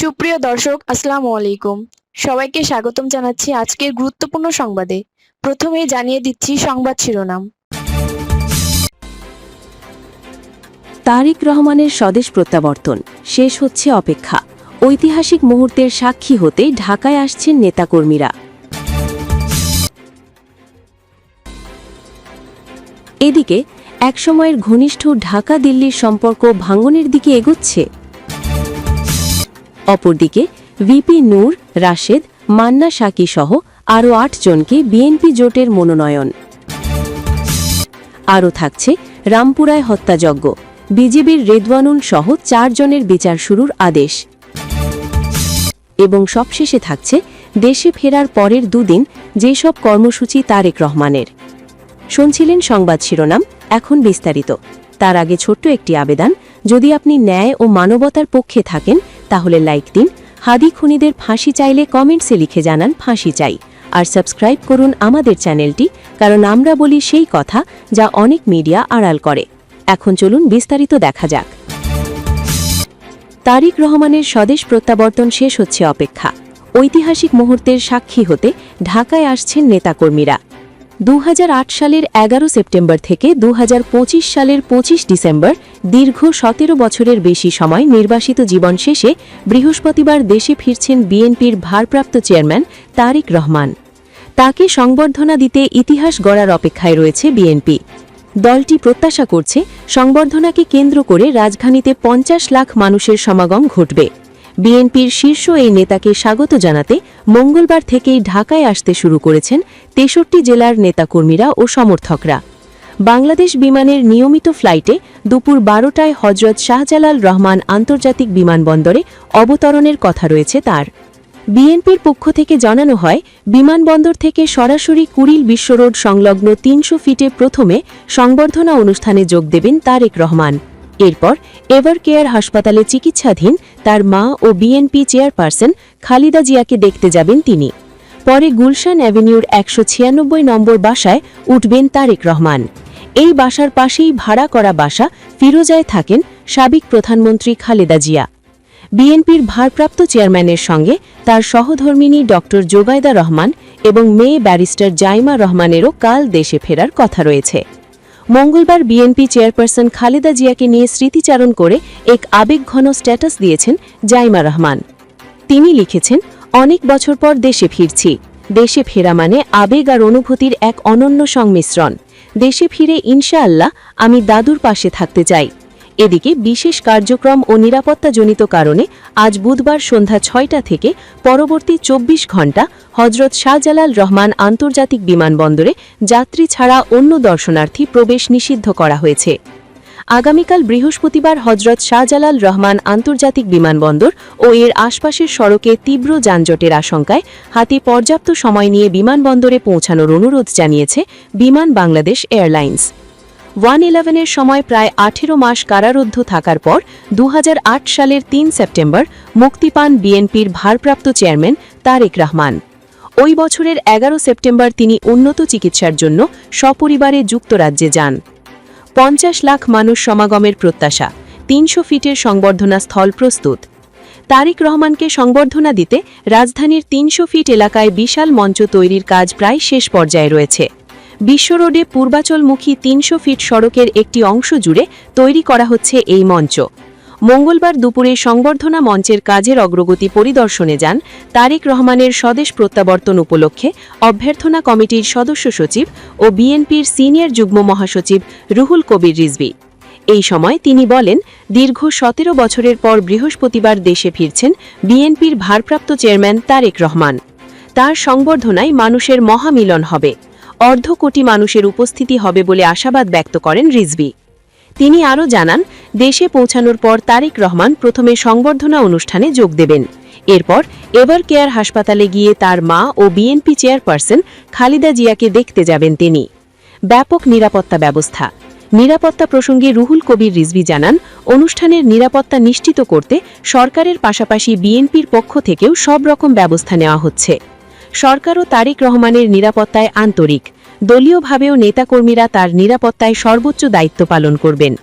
সুপ্রিয় দর্শক, আসসালামু আলাইকুম। সবাইকে স্বাগতম জানাচ্ছি আজকের গুরুত্বপূর্ণ সংবাদে। প্রথমেই জানিয়ে দিচ্ছি সংবাদ শিরোনাম। তারিক রহমানের স্বদেশ প্রত্যাবর্তন, শেষ হচ্ছে অপেক্ষা। ঐতিহাসিক মুহূর্তের সাক্ষী হতে ঢাকায় আসছেন নেতাকর্মীরা। এদিকে, একসময়ের ঘনিষ্ঠ ঢাকা দিল্লির সম্পর্ক ভাঙনের দিকে এগোচ্ছে অপরদিকে ভিপি নূর, রাশেদ, মান্না সাকি সহ আরও আটজনকে বিএনপি জোটের মনোনয়ন। আরও থাকছে রামপুরায় হত্যাযজ্ঞ। বিজেপির রেদওয়ানুন সহ চারজনের বিচার শুরুর আদেশ। এবং সবশেষে থাকছে দেশে ফেরার পরের দুদিন যেসব কর্মসূচি তারেক রহমানের। শুনছিলেন সংবাদ শিরোনাম, এখন বিস্তারিত। তার আগে ছোট্ট একটি আবেদন, যদি আপনি ন্যায় ও মানবতার পক্ষে থাকেন তাহলে লাইক দিন। হাদি খুনিদের ফাঁসি চাইলে কমেন্টসে লিখে জানান ফাঁসি চাই। আর সাবস্ক্রাইব করুন আমাদের চ্যানেলটি কারণ আমরা বলি সেই কথা যা অনেক মিডিয়া আড়াল করে। এখন চলুন বিস্তারিত দেখা যাক। তারিক রহমানের স্বদেশ প্রত্যাবর্তন শেষ হচ্ছে অপেক্ষা। ঐতিহাসিক মুহূর্তের সাক্ষী হতে ঢাকায় আসছেন নেতাকর্মীরা। দু হাজার আট সালের এগারো সেপ্টেম্বর থেকে দু হাজার পঁচিশ সালের ২৫ ডিসেম্বর দীর্ঘ সতেরো বছরের বেশি সময় নির্বাসিত জীবন শেষে বৃহস্পতিবার দেশে ফিরছেন বিএনপির ভারপ্রাপ্ত চেয়ারম্যান তারিক রহমান। তাকে সংবর্ধনা দিতে ইতিহাস গড়ার অপেক্ষায় রয়েছে বিএনপি। দলটি প্রত্যাশা করছে, সংবর্ধনাকে কেন্দ্র করে রাজধানীতে পঞ্চাশ লাখ মানুষের সমাগম ঘটবে। বিএনপির শীর্ষ এই নেতাকে স্বাগত জানাতে মঙ্গলবার থেকেই ঢাকায় আসতে শুরু করেছেন তেষট্টি জেলার নেতাকর্মীরা ও সমর্থকরা। বাংলাদেশ বিমানের নিয়মিত ফ্লাইটে দুপুর বারোটায় হজরত শাহজালাল রহমান আন্তর্জাতিক বিমানবন্দরে অবতরণের কথা রয়েছে তার। বিএনপির পক্ষ থেকে জানানো হয়, বিমানবন্দর থেকে সরাসরি কুড়িল বিশ্বরোড সংলগ্ন তিনশো ফিটে প্রথমে সংবর্ধনা অনুষ্ঠানে যোগ দেবেন তারেক রহমান। এরপর এভার কেয়ার হাসপাতালে চিকিৎসাধীন তার মা ও বিএনপি চেয়ারপারসন খালিদা জিয়াকে দেখতে যাবেন তিনি। পরে গুলশান অ্যাভিনিউর একশো ছিয়ানব্বই নম্বর বাসায় উঠবেন তারেক রহমান। এই বাসার পাশেই ভাড়া করা বাসা ফিরোজায় থাকেন সাবেক প্রধানমন্ত্রী খালেদা জিয়া। বিএনপির ভারপ্রাপ্ত চেয়ারম্যানের সঙ্গে তার সহধর্মিনী ড. জোবায়দা রহমান এবং মেয়ে ব্যারিস্টার জাইমা রহমানেরও কাল দেশে ফেরার কথা রয়েছে। মঙ্গলবার বিএনপি চেয়ারপারসন খালেদা জিয়াকে নিয়ে স্মৃতিচারণ করে এক আবেগঘন স্ট্যাটাস দিয়েছেন জাইমা রহমান। তিনি লিখেছেন, অনেক বছর পর দেশে ফিরছি। দেশে ফেরা মানে আবেগ আর অনুভূতির এক অনন্য সংমিশ্রণ। দেশে ফিরে ইনশাআল্লাহ আমি দাদুর পাশে থাকতে চাই। এদিকে বিশেষ কার্যক্রম ও নিরাপত্তাজনিত কারণে আজ বুধবার সন্ধ্যা ছয়টা থেকে পরবর্তী চব্বিশ ঘণ্টা হজরত শাহজালাল রহমান আন্তর্জাতিক বিমানবন্দরে যাত্রী ছাড়া অন্য দর্শনার্থী প্রবেশ নিষিদ্ধ করা হয়েছে। আগামীকাল বৃহস্পতিবার হজরত শাহজালাল রহমান আন্তর্জাতিক বিমানবন্দর ও এর আশপাশের সড়কে তীব্র যানজটের আশঙ্কায় হাতে পর্যাপ্ত সময় নিয়ে বিমানবন্দরে পৌঁছানোর অনুরোধ জানিয়েছে বিমান বাংলাদেশ এয়ারলাইন্স। ওয়ান ইলেভেনের সময় প্রায় আঠেরো মাস কারারুদ্ধ থাকার পর দু হাজার আট সালের তিন সেপ্টেম্বর মুক্তি পান বিএনপির ভারপ্রাপ্ত চেয়ারম্যান তারেক রহমান। ওই বছরের এগারো সেপ্টেম্বর তিনি উন্নত চিকিৎসার জন্য সপরিবারে যুক্তরাজ্যে যান। পঞ্চাশ লাখ মানুষ সমাগমের প্রত্যাশা, তিনশো ফিটের সংবর্ধনা স্থল প্রস্তুত। তারিক রহমানকে সংবর্ধনা দিতে রাজধানীর তিনশো ফিট এলাকায় বিশাল মঞ্চ তৈরির কাজ প্রায় শেষ পর্যায়ে রয়েছে। বিশ্ব রোডে পূর্বাচলমুখী তিনশো ফিট সড়কের একটি অংশ জুড়ে তৈরি করা হচ্ছে এই মঞ্চ। মঙ্গলবার দুপুরে সংবর্ধনা মঞ্চের কাজের অগ্রগতি পরিদর্শনে যান তারেক রহমানের স্বদেশ প্রত্যাবর্তন উপলক্ষে অভ্যর্থনা কমিটির সদস্য সচিব ও বিএনপির সিনিয়র যুগ্ম মহাসচিব রুহুল কবির রিজভি। এই সময় তিনি বলেন, দীর্ঘ সতেরো বছরের পর বৃহস্পতিবার দেশে ফিরছেন বিএনপির ভারপ্রাপ্ত চেয়ারম্যান তারেক রহমান। তার সংবর্ধনায় মানুষের মহামিলন হবে। অর্ধ কোটি মানুষের উপস্থিতি হবে বলে আশাবাদ ব্যক্ত করেন রিজভি। তিনি আরও জানান, দেশে পৌঁছানোর পর তারেক রহমান প্রথমে সংবর্ধনা অনুষ্ঠানে যোগ দেবেন। এরপর এভার কেয়ার হাসপাতালে গিয়ে তার মা ও বিএনপি চেয়ারপারসন খালিদা জিয়াকে দেখতে যাবেন তিনি। ব্যাপক নিরাপত্তা ব্যবস্থা। নিরাপত্তা প্রসঙ্গে রুহুল কবির রিজভি জানান, অনুষ্ঠানের নিরাপত্তা নিশ্চিত করতে সরকারের পাশাপাশি বিএনপির পক্ষ থেকেও সব রকম ব্যবস্থা নেওয়া হচ্ছে। সরকারও তারেক রহমানের নিরাপত্তায় আন্তরিক। দলীয়ভাবেও নেতাকর্মীরা তার নিরাপত্তায় সর্বোচ্চ দায়িত্ব পালন করবেন।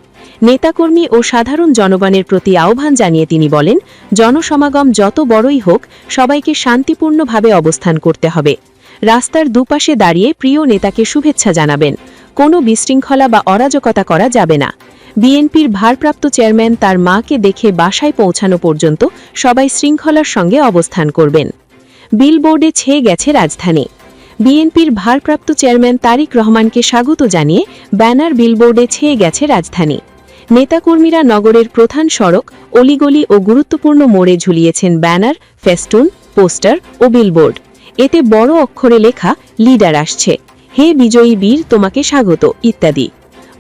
নেতাকর্মী ও সাধারণ জনগণের প্রতি আহ্বান জানিয়ে তিনি বলেন, জনসমাগম যত বড়ই হোক, সবাইকে শান্তিপূর্ণভাবে অবস্থান করতে হবে। রাস্তার দুপাশে দাঁড়িয়ে প্রিয় নেতাকে শুভেচ্ছা জানাবেন। কোনো বিশৃঙ্খলা বা অরাজকতা করা যাবে না। বিএনপির ভারপ্রাপ্ত চেয়ারম্যান তার মাকে দেখে বাসায় পৌঁছানো পর্যন্ত সবাই শৃঙ্খলার সঙ্গে অবস্থান করবেন। বিলবোর্ডে ছেয়ে গেছে রাজধানী। বিএনপির ভারপ্রাপ্ত চেয়ারম্যান তারিক রহমানকে স্বাগত জানিয়ে ব্যানার বিলবোর্ডে ছেয়ে গেছে রাজধানী। নেতাকর্মীরা নগরের প্রধান সড়ক, অলিগলি ও গুরুত্বপূর্ণ মোড়ে ঝুলিয়েছেন ব্যানার, ফেস্টুন, পোস্টার ও বিলবোর্ড। এতে বড় অক্ষরে লেখা, লিডার আসছে। হে বিজয়ী বীর, তোমাকে স্বাগত, ইত্যাদি।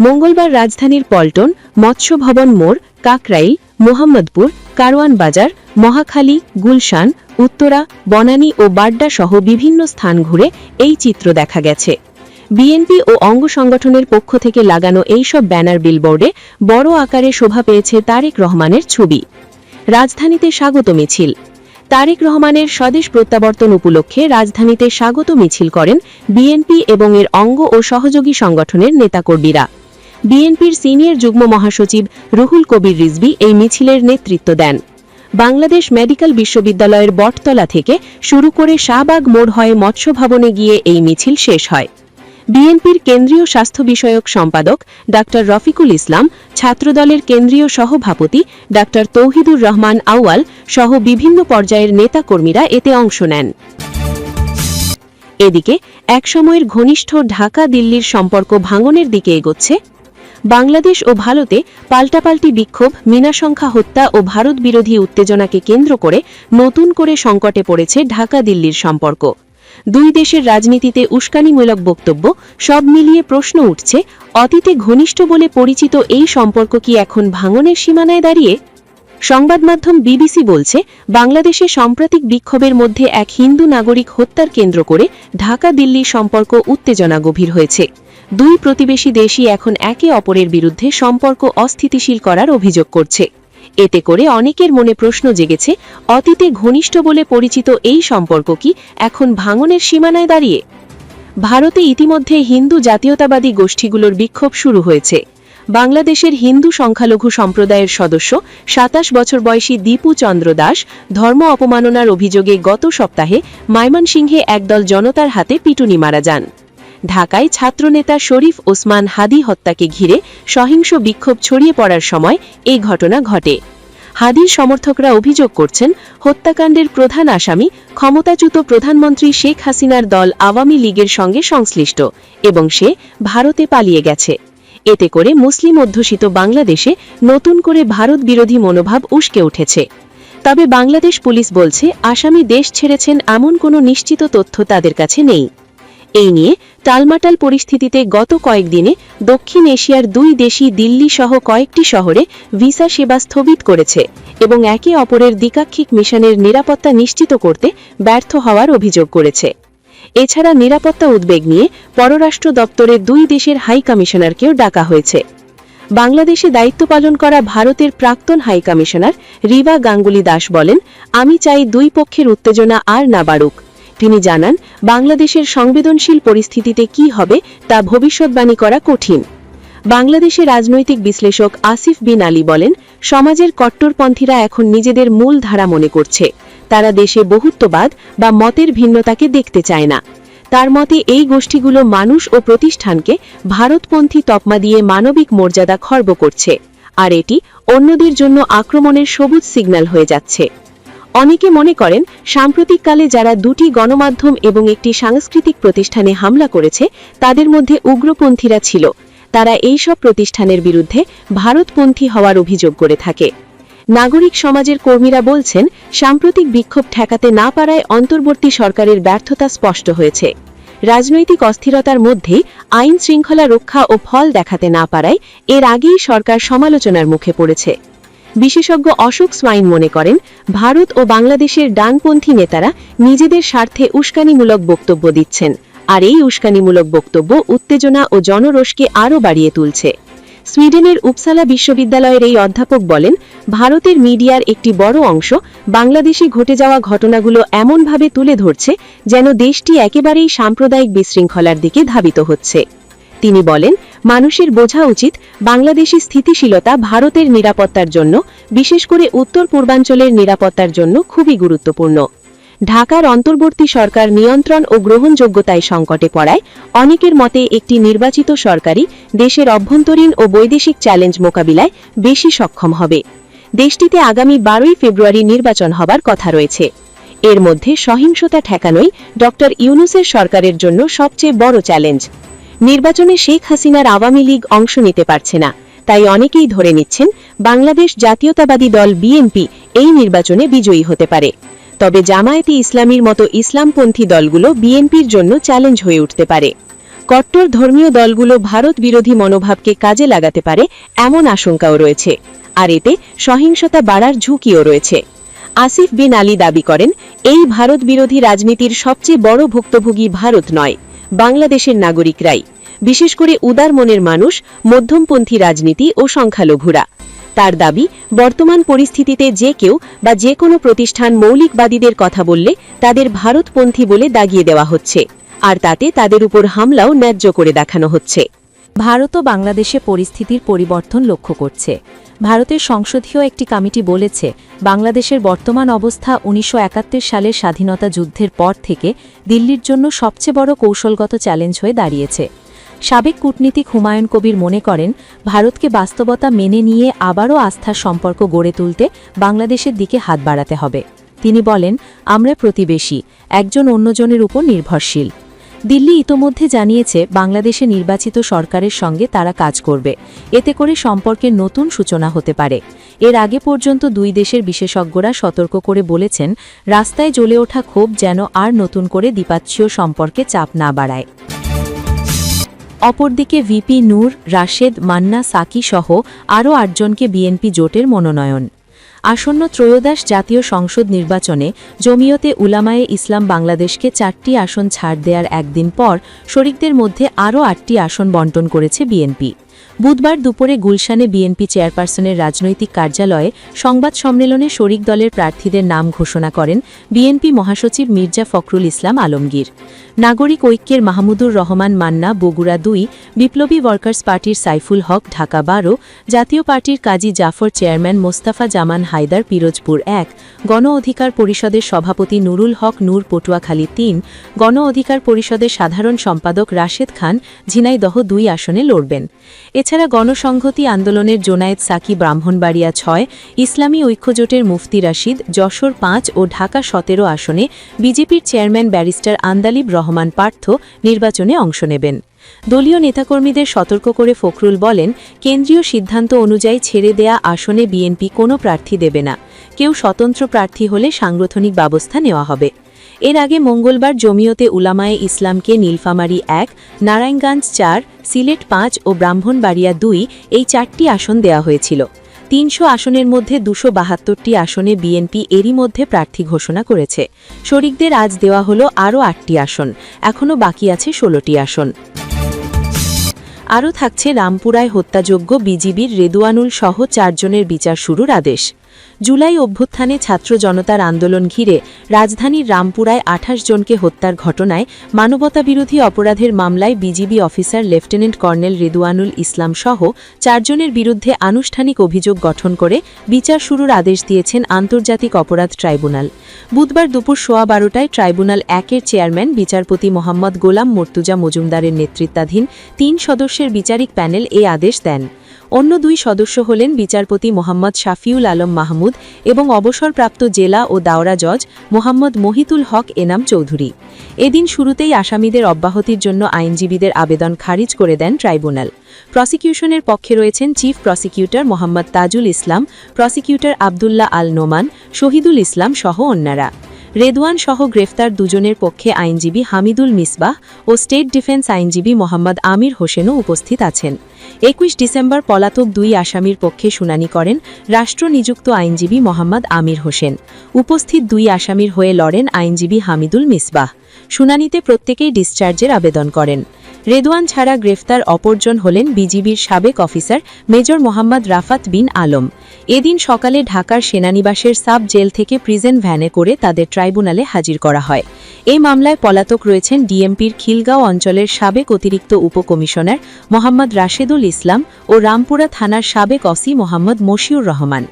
মঙ্গলবার রাজধানীর পল্টন মৎস্য ভবন মোড়, কাকরাইল মোহাম্মদপুর, কারওয়ান বাজার, মহাখালী, গুলশান, উত্তরা, বনানী ও বাড্ডা সহ বিভিন্ন স্থান ঘুরে এই চিত্র দেখা গেছে। বিএনপি ও অঙ্গ সংগঠনের পক্ষ থেকে লাগানো এইসব ব্যানার বিলবোর্ডে বড় আকারে শোভা পেয়েছে তারেক রহমানের ছবি। রাজধানীতে স্বাগত মিছিল। তারেক রহমানের স্বদেশ প্রত্যাবর্তন উপলক্ষে রাজধানীতে স্বাগত মিছিল করেন বিএনপি এবং এর অঙ্গ ও সহযোগী সংগঠনের নেতাকর্মীরা। বিএনপির সিনিয়র যুগ্ম মহাসচিব রুহুল কবির রিজভী এই মিছিলের নেতৃত্ব দেন। বাংলাদেশ মেডিকেল বিশ্ববিদ্যালয়ের বটতলা থেকে শুরু করে শাহবাগ মোড় হয়ে মৎস্য ভবনে গিয়ে এই মিছিল শেষ হয়। বিএনপির কেন্দ্রীয় স্বাস্থ্য বিষয়ক সম্পাদক ডা. রফিকুল ইসলাম, ছাত্রদলের কেন্দ্রীয় সহভাপতি ডা. তৌহিদুর রহমান আউয়াল সহ বিভিন্ন পর্যায়ের নেতাকর্মীরা এতে অংশ নেন। এদিকে, একসময়ের ঘনিষ্ঠ ঢাকা দিল্লির সম্পর্ক ভাঙনের দিকে এগোচ্ছে বাংলাদেশ ও ভারতে পাল্টাপাল্টি বিক্ষোভ মিনাসংখ্যা হত্যা ও ভারত বিরোধী উত্তেজনাকে কেন্দ্র করে নতুন করে সংকটে পড়েছে ঢাকা দিল্লির সম্পর্ক। দুই দেশের রাজনীতিতে উস্কানিমূলক বক্তব্য, সব মিলিয়ে প্রশ্ন উঠছে, অতীতে ঘনিষ্ঠ বলে পরিচিত এই সম্পর্ক কি এখন ভাঙনের সীমানায় দাঁড়িয়ে? সংবাদ মাধ্যম বিবিসি বলছে, বাংলাদেশে সাম্প্রতিক বিক্ষোভের মধ্যে এক হিন্দু নাগরিক হত্যার কেন্দ্র করে ঢাকা দিল্লি সম্পর্ক উত্তেজনা গভীর হয়েছে। দুই প্রতিবেশী দেশই এখন একে অপরের বিরুদ্ধে সম্পর্ক অস্থিতিশীল করার অভিযোগ করছে। এতে করে অনেকের মনে প্রশ্ন জেগেছে, অতীতে ঘনিষ্ঠ বলে পরিচিত এই সম্পর্ক কি এখন ভাঙনের সীমানায় দাঁড়িয়ে? ভারতে ইতিমধ্যে হিন্দু জাতীয়তাবাদী গোষ্ঠীগুলোর বিক্ষোভ শুরু হয়েছে। বাংলাদেশের হিন্দু সংখ্যালঘু সম্প্রদায়ের সদস্য সাতাশ বছর বয়সী দীপু চন্দ্র দাস ধর্ম অপমাননার অভিযোগে গত সপ্তাহে ময়মনসিংহে একদল জনতার হাতে পিটুনি মারা যান। ঢাকায় ছাত্রনেতা শরীফ ওসমান হাদি হত্যাকে ঘিরে সহিংস বিক্ষোভ ছড়িয়ে পড়ার সময় এই ঘটনা ঘটে। হাদির সমর্থকরা অভিযোগ করছেন, হত্যাকাণ্ডের প্রধান আসামি ক্ষমতাচ্যুত প্রধানমন্ত্রী শেখ হাসিনার দল আওয়ামী লীগের সঙ্গে সংশ্লিষ্ট এবং সে ভারতে পালিয়ে গেছে। এতে করে মুসলিম অধ্যুষিত বাংলাদেশে নতুন করে ভারত বিরোধী মনোভাব উস্কে উঠেছে। তবে বাংলাদেশ পুলিশ বলছে, আসামি দেশ ছেড়েছেন এমন কোনো নিশ্চিত তথ্য তাদের কাছে নেই। এই নিয়ে টালমাটাল পরিস্থিতিতে গত কয়েকদিনে দক্ষিণ এশিয়ার দুই দেশই দিল্লি সহ কয়েকটি শহরে ভিসা সেবা স্থগিত করেছে এবং একে অপরের দ্বিকাক্ষিক মিশনের নিরাপত্তা নিশ্চিত করতে ব্যর্থ হওয়ার অভিযোগ করেছে। এছাড়া নিরাপত্তা উদ্বেগ নিয়ে পররাষ্ট্র দপ্তরের দুই দেশের হাই কমিশনারকেও ডাকা হয়েছে। বাংলাদেশে দায়িত্ব পালন করা ভারতের প্রাক্তন হাই কমিশনার রিবা গাঙ্গুলি দাস বলেন, আমি চাই দুই পক্ষের উত্তেজনা আর না বাড়ুক। তিনি জানান, বাংলাদেশের সংবেদনশীল পরিস্থিতিতে কি হবে তা ভবিষ্যৎবাণী করা কঠিন। বাংলাদেশে রাজনৈতিক বিশ্লেষক আসিফ বিন আলী বলেন, সমাজের কট্টরপন্থীরা এখন নিজেদের মূল ধারা মনে করছে। তারা দেশে বহুত্ববাদ বা মতের ভিন্নতাকে দেখতে চায় না। তার মতে, এই গোষ্ঠীগুলো মানুষ ও প্রতিষ্ঠানকে ভারতপন্থী তকমা দিয়ে মানবিক মর্যাদা খর্ব করছে। আর এটি অন্যদের জন্য আক্রমণের সবুজ সিগন্যাল হয়ে যাচ্ছে। অনেকে মনে করেন, সাম্প্রতিককালে যারা দুটি গণমাধ্যম এবং একটি সাংস্কৃতিক প্রতিষ্ঠানে হামলা করেছে, তাদের মধ্যে উগ্রপন্থীরা ছিল। তারা এই সব প্রতিষ্ঠানের বিরুদ্ধে ভারতপন্থী হওয়ার অভিযোগ করে থাকে। নাগরিক সমাজের কর্মীরা বলছেন, সাম্প্রতিক বিক্ষোভ ঠেকাতে না পারায় অন্তর্বর্তী সরকারের ব্যর্থতা স্পষ্ট হয়েছে। রাজনৈতিক অস্থিরতার মধ্যেই আইন শৃঙ্খলা রক্ষা ও ফল দেখাতে না পারায় এর আগেই সরকার সমালোচনার মুখে পড়েছে। বিশেষজ্ঞ অশোক সোয়াইন মনে করেন, ভারত ও বাংলাদেশের ডানপন্থী নেতারা নিজেদের স্বার্থে উস্কানিমূলক বক্তব্য দিচ্ছেন। আর এই উস্কানিমূলক বক্তব্য উত্তেজনা ও জনরোষকে আরও বাড়িয়ে তুলছে। সুইডেনের উপসালা বিশ্ববিদ্যালয়ের এই অধ্যাপক বলেন, ভারতের মিডিয়ার একটি বড় অংশ বাংলাদেশে ঘটে যাওয়া ঘটনাগুলো এমনভাবে তুলে ধরছে যেন দেশটি একেবারেই সাম্প্রদায়িক বিশৃঙ্খলার দিকে ধাবিত হচ্ছে। তিনি বলেন মানুষের বোঝা উচিত বাংলাদেশি স্থিতিশীলতা ভারতের নিরাপত্তার জন্য, বিশেষ করে উত্তর পূর্বাঞ্চলের নিরাপত্তার জন্য খুবই গুরুত্বপূর্ণ। ঢাকার অন্তর্বর্তী সরকার নিয়ন্ত্রণ ও গ্রহণযোগ্যতায় সংকটে পড়ায়, অনেকের মতে একটি নির্বাচিত সরকারই দেশের অভ্যন্তরীণ ও বৈদেশিক চ্যালেঞ্জ মোকাবিলায় বেশি সক্ষম হবে। দেশটিতে আগামী বারোই ফেব্রুয়ারি নির্বাচন হবার কথা রয়েছে। এর মধ্যে সহিংসতা ঠেকানোই ড ইউনুসের সরকারের জন্য সবচেয়ে বড় চ্যালেঞ্জ। নির্বাচনে শেখ হাসিনার আওয়ামী লীগ অংশ নিতে পারছে না। তাই অনেকেই ধরে নিচ্ছেন বাংলাদেশ জাতীয়তাবাদী দল বিএনপি এই নির্বাচনে বিজয়ী হতে পারে। তবে জামায়াতে ইসলামীর মতো ইসলামপন্থী দলগুলো বিএনপির জন্য চ্যালেঞ্জ হয়ে উঠতে পারে। কট্টর ধর্মীয় দলগুলো ভারত বিরোধী মনোভাবকে কাজে লাগাতে পারে এমন আশঙ্কাও রয়েছে। আর এতে সহিংসতা বাড়ার ঝুঁকিও রয়েছে। আসিফ বিন আলী দাবি করেন, এই ভারত বিরোধী রাজনীতির সবচেয়ে বড় ভুক্তভোগী ভারত নয়। বাংলাদেশের নাগরিকরাই, বিশেষ করে উদার মনের মানুষ, মধ্যমপন্থী রাজনীতি ও সংখ্যালঘুরা। তার দাবি, বর্তমান পরিস্থিতিতে যে কেউ বা যে কোনো প্রতিষ্ঠান মৌলিকবাদীদের কথা বললে তাদের ভারতপন্থী বলে দাগিয়ে দেওয়া হচ্ছে। আর তাতে তাদের উপর হামলাও ন্যায্য করে দেখানো হচ্ছে। ভারতও বাংলাদেশে পরিস্থিতির পরিবর্তন লক্ষ্য করছে। ভারতের সংসদীয় একটি কমিটি বলেছে, বাংলাদেশের বর্তমান অবস্থা উনিশশো সালের স্বাধীনতা যুদ্ধের পর থেকে দিল্লির জন্য সবচেয়ে বড় কৌশলগত চ্যালেঞ্জ হয়ে দাঁড়িয়েছে। সাবেক কূটনীতিক হুমায়ুন কবির মনে করেন, ভারতকে বাস্তবতা মেনে নিয়ে আবারও আস্থার সম্পর্ক গড়ে তুলতে বাংলাদেশের দিকে হাত বাড়াতে হবে। তিনি বলেন, আমরা প্রতিবেশী, একজন অন্যজনের উপর নির্ভরশীল। দিল্লি ইতোমধ্যে জানিয়েছে, বাংলাদেশে নির্বাচিত সরকারের সঙ্গে তারা কাজ করবে। এতে করে সম্পর্কের নতুন সূচনা হতে পারে। এর আগে পর্যন্ত দুই দেশের বিশেষজ্ঞরা সতর্ক করে বলেছেন, রাস্তায় জ্বলে ওঠা ক্ষোভ যেন আর নতুন করে দ্বিপাক্ষীয় সম্পর্কে চাপ না বাড়ায়। অপরদিকে ভিপি নূর, রাশেদ, মান্না, সাকি সহ আরও আটজনকে বিএনপি জোটের মনোনয়ন। আসন্ন ত্রয়োদশ জাতীয় সংসদ নির্বাচনে জমিয়তে উলামায়ে ইসলাম বাংলাদেশকে চারটি আসন ছাড় দেওয়ার একদিন পর শরিকদের মধ্যে আরও আটটি আসন বন্টন করেছে বিএনপি। বুধবার দুপুরে গুলশানে বিএনপি চেয়ারপারসনের রাজনৈতিক কার্যালয়ে সংবাদ সম্মেলনে শরিক দলের প্রার্থীদের নাম ঘোষণা করেন বিএনপি মহাসচিব মির্জা ফখরুল ইসলাম আলমগীর। নাগরিক ঐক্যের মাহমুদুর রহমান মান্না, বগুড়া দুই, বিপ্লবী ওয়ার্কার্স পার্টির সাইফুল হক, ঢাকা বারো, জাতীয় পার্টির কাজী জাফর চেয়ারম্যান মোস্তাফা জামান হায়দার, পিরোজপুর এক, গণ অধিকার পরিষদের সভাপতি নুরুল হক, নূর পটুয়াখালী তিন, গণ অধিকার পরিষদের সাধারণ সম্পাদক রাশেদ খান, ঝিনাইদহ দুই আসনে লড়বেন। এছাড়া গণসংহতি আন্দোলনের জোনায়েদ সাকি ব্রাহ্মণবাড়িয়া ছয়, ইসলামী ঐক্যজোটের মুফতি রাশিদ, যশোর পাঁচ ও ঢাকা সতেরো আসনে বিজেপির চেয়ারম্যান ব্যারিস্টার আন্দালিব রহমান পার্থ নির্বাচনে অংশ নেবেন। দলীয় নেতাকর্মীদের সতর্ক করে ফখরুল বলেন, কেন্দ্রীয় সিদ্ধান্ত অনুযায়ী ছেড়ে দেয়া আসনে বিএনপি কোনো প্রার্থী দেবে না। কেউ স্বতন্ত্র প্রার্থী হলে সাংগঠনিক ব্যবস্থা নেওয়া হবে। এর আগে মঙ্গলবার জমিয়তে উলামায়ে ইসলামকে নীলফামারী এক, নারায়ণগঞ্জ চার, সিলেট পাঁচ ও ব্রাহ্মণবাড়িয়া দুই এই চারটি আসন দেয়া হয়েছিল। তিনশো আসনের মধ্যে দুশো বাহাত্তরটি আসনে বিএনপি এরই মধ্যে প্রার্থী ঘোষণা করেছে। শরিকদের আজ দেওয়া হলো আরও আটটি আসন। এখনও বাকি আছে ষোলোটি আসন। আরও থাকছে রামপুরায় হত্যাযোগ্য বিজিবির রেদুয়ানুল সহ চারজনের বিচার শুরুর আদেশ। জুলাই অভ্যুত্থানে ছাত্র জনতার আন্দোলন ঘিরে রাজধানীর রামপুরায় আঠাশ জনকে হত্যার ঘটনায় মানবতাবিরোধী অপরাধের মামলায় BGB officer lieutenant colonel Reduanul Islam সহ চারজনের বিরুদ্ধে আনুষ্ঠানিক অভিযোগ গঠন করে বিচার শুরুর আদেশ দিয়েছেন আন্তর্জাতিক অপরাধ ট্রাইব্যুনাল। বুধবার দুপুর সোয়া বারোটায় ট্রাইব্যুনাল একের চেয়ারম্যান, বিচারপতি মোহাম্মদ গোলাম মর্তুজা মজুমদারের নেতৃত্বাধীন তিন সদস্যের বিচারিক প্যানেল এ আদেশ দেন। অন্য দুই সদস্য হলেন বিচারপতি মোহাম্মদ শাফিউল আলম মাহমুদ এবং অবসরপ্রাপ্ত জেলা ও দাওরা জজ মোহাম্মদ মহিতুল হক এনাম চৌধুরী। এদিন শুরুতেই আসামিদের অব্যাহতির জন্য আইনজীবীদের আবেদন খারিজ করে দেন ট্রাইব্যুনাল। প্রসিকিউশনের পক্ষে রয়েছেন chief prosecutor Mohammad Tajul Islam, prosecutor Abdullah Al Noman, Shahidul Islam সহ অন্যরা। রেদওয়ান সহ গ্রেফতার দুজনের পক্ষে আইনজীবী হামিদুল মিসবাহ ও স্টেট ডিফেন্স আইনজীবী মোহাম্মদ আমির হোসেনও উপস্থিত আছেন। একুশ ডিসেম্বর পলাতক দুই আসামির পক্ষে শুনানি করেন রাষ্ট্রনিযুক্ত আইনজীবী মোহাম্মদ আমির হোসেন। উপস্থিত দুই আসামির হয়ে লড়েন আইনজীবী হামিদুল মিসবাহ। শুনানিতে প্রত্যেকেই ডিসচার্জের আবেদন করেন। রেদওয়ান ছাড়া গ্রেফতার অপরজন হলেন বিজিবির সাবেক অফিসার মেজর মোহাম্মদ রাফাত বিন আলম। এদিন সকালে ঢাকার সেনানিবাসের সাব জেল থেকে প্রিজেন ভ্যানে করে তাদের ট্রাইব্যুনালে হাজির করা হয়। এই মামলায় পলাতক রয়েছেন ডিএমপির খিলগাঁও অঞ্চলের সাবেক অতিরিক্ত উপকমিশনার মোহাম্মদ রাশেদুল ইসলাম ও রামপুরা থানার সাবেক অসি মোহাম্মদ মশিউর রহমান।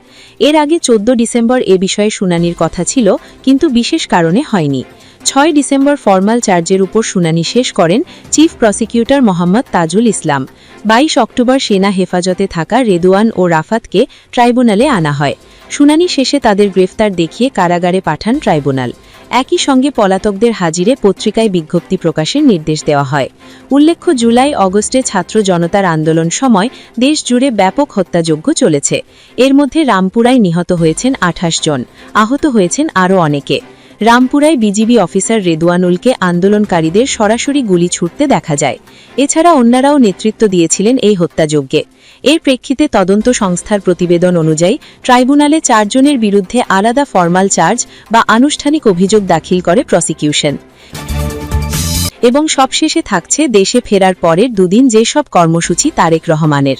এর আগে চোদ্দ ডিসেম্বর এ বিষয়ে শুনানির কথা ছিল, কিন্তু বিশেষ কারণে হয়নি। ছয় ডিসেম্বর ফরমাল চার্জের উপর শুনানি শেষ করেন চিফ প্রসিকিউটর মোহাম্মদ তাজুল ইসলাম। বাইশ অক্টোবর সেনা হেফাজতে থাকা রেদোয়ান ও রাফাতকে ট্রাইব্যুনালে আনা হয়। শুনানি শেষে তাদের গ্রেফতার দেখিয়ে কারাগারে পাঠান ট্রাইব্যুনাল। একই সঙ্গে পলাতকদের হাজিরে পত্রিকায় বিজ্ঞপ্তি প্রকাশের নির্দেশ দেওয়া হয়। উল্লেখ্য, জুলাই অগস্টে ছাত্র জনতার আন্দোলন সময় দেশ জুড়ে ব্যাপক হত্যাযজ্ঞ চলেছে। এর মধ্যে রামপুরায় নিহত হয়েছেন আঠাশ জন। আহত হয়েছেন আরও অনেকে। রামপুরায় বিজিবি অফিসার রেদুয়ানুলকে আন্দোলনকারীদের সরাসরি গুলি ছুটতে দেখা যায়। এছাড়া অন্যরাও নেতৃত্ব দিয়েছিলেন এই হত্যাযজ্ঞে। এর প্রেক্ষিতে তদন্ত সংস্থার প্রতিবেদন অনুযায়ী, ট্রাইব্যুনালে চারজনের বিরুদ্ধে আলাদা ফরমাল চার্জ বা আনুষ্ঠানিক অভিযোগ দাখিল করে প্রসিকিউশন। এবং সবশেষে থাকছে দেশে ফেরার পরের দুদিন যেসব কর্মসূচি তারেক রহমানের।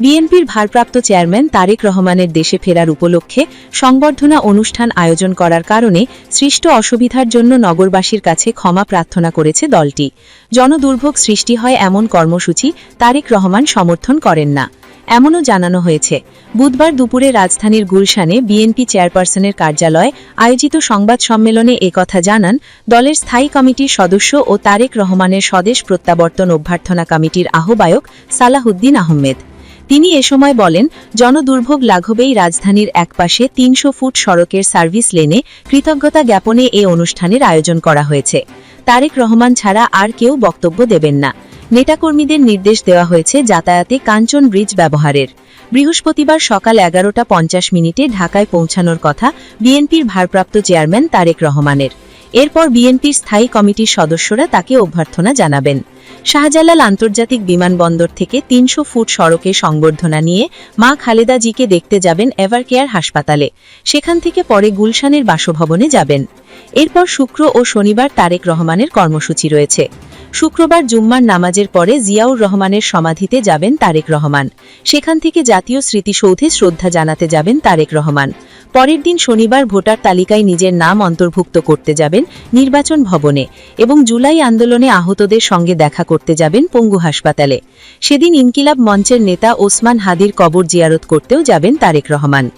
বিএনপির ভারপ্রাপ্ত চেয়ারম্যান তারেক রহমানের দেশে ফেরার উপলক্ষে সংবর্ধনা অনুষ্ঠান আয়োজন করার কারণে সৃষ্ট অসুবিধার জন্য নগরবাসীর কাছে ক্ষমা প্রার্থনা করেছে দলটি। জনদুর্ভোগ সৃষ্টি হয় এমন কর্মসূচি তারেক রহমান সমর্থন করেন না। এমনও জানানো হয়েছে, বুধবার দুপুরে রাজধানীর গুলশানে বিএনপি চেয়ারপারসনের কার্যালয়ে আয়োজিত সংবাদ সম্মেলনে একথা জানান দলের স্থায়ী কমিটির সদস্য ও তারেক রহমানের স্বদেশ প্রত্যাবর্তন অভ্যর্থনা কমিটির আহ্বায়ক সালাহুদ্দিন আহমেদ। তিনি এ সময় বলেন, জনদুর্ভোগ লাঘবেই রাজধানীর একপাশে তিনশো ফুট সড়কের সার্ভিস লেনে কৃতজ্ঞতা জ্ঞাপনে এ অনুষ্ঠানের আয়োজন করা হয়েছে। তারেক রহমান ছাড়া আর কেউ বক্তব্য দেবেন না। নেতাকর্মীদের নির্দেশ দেওয়া হয়েছে যাতায়াতে কাঞ্চন ব্রিজ ব্যবহারের। বৃহস্পতিবার সকাল এগারোটা পঞ্চাশ মিনিটে ঢাকায় পৌঁছানোর কথা বিএনপির ভারপ্রাপ্ত চেয়ারম্যান তারেক রহমানের। এরপর বিএনপির স্থায়ী কমিটির সদস্যরা তাকে অভ্যর্থনা জানাবেন। শাহজালাল আন্তর্জাতিক বিমানবন্দর থেকে তিনশো ফুট সড়কে সংবর্ধনা নিয়ে মা খালেদা জিকে দেখতে যাবেন এভারকেয়ার হাসপাতালে। সেখান থেকে পরে গুলশানের বাসভবনে যাবেন। এরপর শুক্র ও শনিবার তারেক রহমানের কর্মসূচি রয়েছে। শুক্রবার জুম্মার নামাজের পরে জিয়াউর রহমানের সমাধিতে যাবেন তারেক রহমান। সেখান থেকে জাতীয় স্মৃতিসৌধে শ্রদ্ধা জানাতে যাবেন তারেক রহমান। পরের দিন শনিবার ভোটার তালিকায় নিজের নাম অন্তর্ভুক্ত করতে যাবেন নির্বাচন ভবনে এবং জুলাই আন্দোলনে আহতদের সঙ্গে দেখা করতে যাবেন পঙ্গু হাসপাতালে। সেদিন ইনকিলাব মঞ্চের নেতা ওসমান হাদির কবর জিয়ারত করতেও যাবেন তারেক রহমান।